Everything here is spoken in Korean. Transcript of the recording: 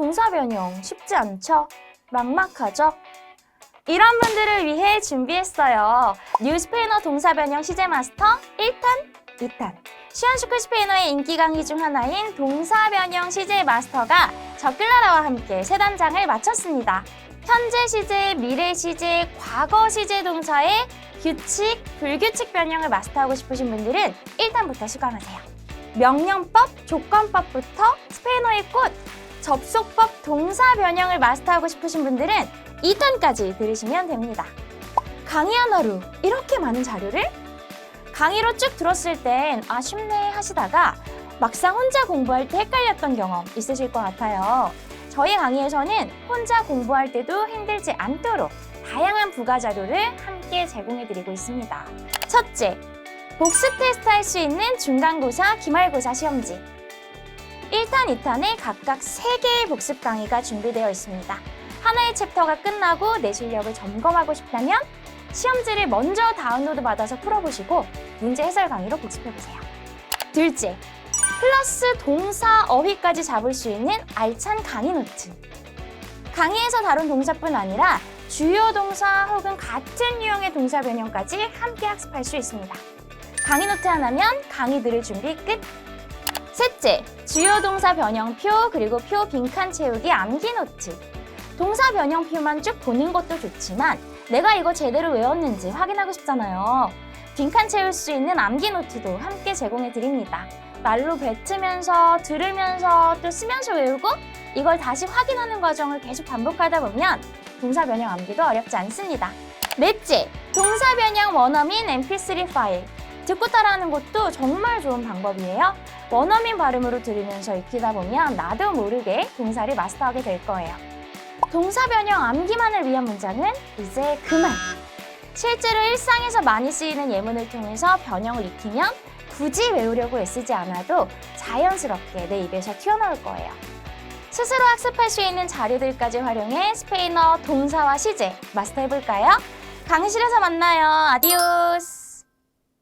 동사 변형 쉽지 않죠? 막막하죠? 이런 분들을 위해 준비했어요. 뉴 스페인어 동사 변형 시제 마스터 1탄, 2탄. 시원슈크 스페인어의 인기 강의 중 하나인 동사 변형 시제 마스터가 저 클라라와 함께 세 단장을 마쳤습니다. 현재 시제, 미래 시제, 과거 시제 동사의 규칙, 불규칙 변형을 마스터하고 싶으신 분들은 1탄부터 시감하세요. 명령법, 조건법부터 스페인어의 꽃, 접속법, 동사 변형을 마스터하고 싶으신 분들은 2탄까지 들으시면 됩니다. 강의 하나로 이렇게 많은 자료를? 강의로 쭉 들었을 땐 아, 쉽네 하시다가 막상 혼자 공부할 때 헷갈렸던 경험 있으실 것 같아요. 저희 강의에서는 혼자 공부할 때도 힘들지 않도록 다양한 부가 자료를 함께 제공해 드리고 있습니다. 첫째, 복습 테스트 할 수 있는 중간고사, 기말고사 시험지. 1탄, 2탄에 각각 3개의 복습 강의가 준비되어 있습니다. 하나의 챕터가 끝나고 내 실력을 점검하고 싶다면 시험지를 먼저 다운로드 받아서 풀어보시고 문제 해설 강의로 복습해보세요. 둘째, 플러스 동사 어휘까지 잡을 수 있는 알찬 강의 노트. 강의에서 다룬 동사뿐 아니라 주요 동사 혹은 같은 유형의 동사 변형까지 함께 학습할 수 있습니다. 강의 노트 하나면 강의 들을 준비 끝. 셋째, 주요 동사 변형표 그리고 표 빈칸 채우기 암기 노트. 동사 변형표만 쭉 보는 것도 좋지만 내가 이거 제대로 외웠는지 확인하고 싶잖아요. 빈칸 채울 수 있는 암기 노트도 함께 제공해 드립니다. 말로 뱉으면서 들으면서 또 쓰면서 외우고 이걸 다시 확인하는 과정을 계속 반복하다 보면 동사 변형 암기도 어렵지 않습니다. 넷째, 동사 변형 원어민 mp3 파일. 듣고 따라하는 것도 정말 좋은 방법이에요. 원어민 발음으로 들으면서 익히다 보면 나도 모르게 동사를 마스터하게 될 거예요. 동사 변형 암기만을 위한 문장은 이제 그만. 실제로 일상에서 많이 쓰이는 예문을 통해서 변형을 익히면 굳이 외우려고 애쓰지 않아도 자연스럽게 내 입에서 튀어나올 거예요. 스스로 학습할 수 있는 자료들까지 활용해 스페인어 동사와 시제 마스터해볼까요? 강의실에서 만나요. 아디오스!